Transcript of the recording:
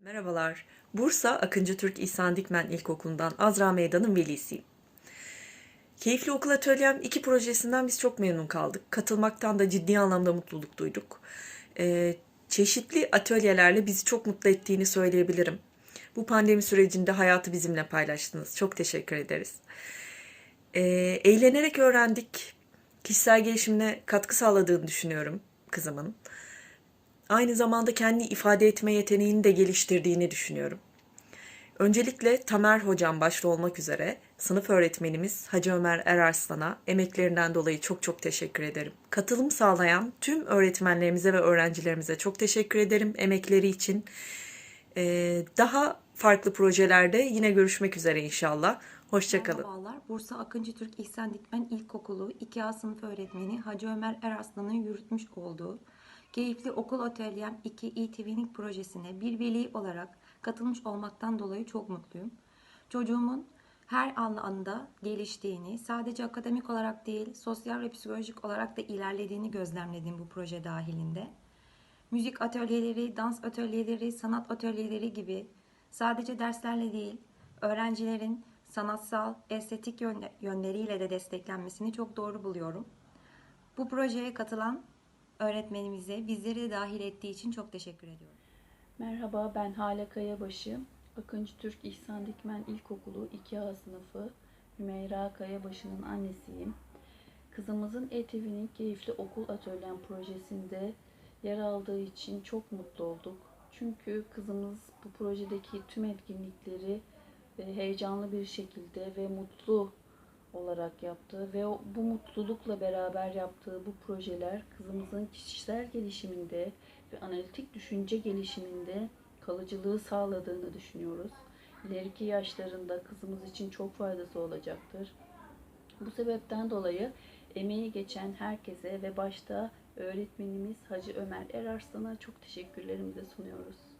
Merhabalar. Bursa Akıncı Türk İhsan Dikmen İlkokulu'ndan Azra Meydan'ın velisiyim. Keyifli Okul Atölyem 2 projesinden biz çok memnun kaldık. Katılmaktan da ciddi anlamda mutluluk duyduk. Ee, çeşitli atölyelerle bizi çok mutlu ettiğini söyleyebilirim. Bu pandemi sürecinde hayatı bizimle paylaştınız. Çok teşekkür ederiz. Ee, eğlenerek öğrendik. Kişisel gelişimine katkı sağladığını düşünüyorum kızımın. Aynı zamanda kendi ifade etme yeteneğini de geliştirdiğini düşünüyorum. Öncelikle Tamer Hocam başta olmak üzere sınıf öğretmenimiz Hacı Ömer Erarslan'a emeklerinden dolayı çok çok teşekkür ederim. Katılım sağlayan tüm öğretmenlerimize ve öğrencilerimize çok teşekkür ederim emekleri için. Ee, daha farklı projelerde yine görüşmek üzere inşallah. Hoşçakalın. Merhabalar. Bursa Akıncı Türk İhsan Dikmen İlkokulu 2A sınıf öğretmeni Hacı Ömer Eraslan'ın yürütmüş olduğu Keyifli Okul Atölyem 2 e-Twinning projesine bir veli olarak katılmış olmaktan dolayı çok mutluyum. Çocuğumun her alanda geliştiğini, sadece akademik olarak değil, sosyal ve psikolojik olarak da ilerlediğini gözlemledim bu proje dahilinde. Müzik atölyeleri, dans atölyeleri, sanat atölyeleri gibi sadece derslerle değil, öğrencilerin sanatsal, estetik yönle- yönleriyle de desteklenmesini çok doğru buluyorum. Bu projeye katılan öğretmenimize bizleri de dahil ettiği için çok teşekkür ediyorum. Merhaba ben Hale Kayabaşı. Akıncı Türk İhsan Dikmen İlkokulu 2A sınıfı Hümeyra Kayabaşı'nın annesiyim. Kızımızın ETV'nin keyifli okul atölyem projesinde yer aldığı için çok mutlu olduk. Çünkü kızımız bu projedeki tüm etkinlikleri e, heyecanlı bir şekilde ve mutlu olarak yaptı ve bu mutlulukla beraber yaptığı bu projeler kızımızın kişisel gelişiminde ve analitik düşünce gelişiminde kalıcılığı sağladığını düşünüyoruz. İleriki yaşlarında kızımız için çok faydası olacaktır. Bu sebepten dolayı emeği geçen herkese ve başta öğretmenimiz Hacı Ömer Erarslan'a çok teşekkürlerimizi sunuyoruz.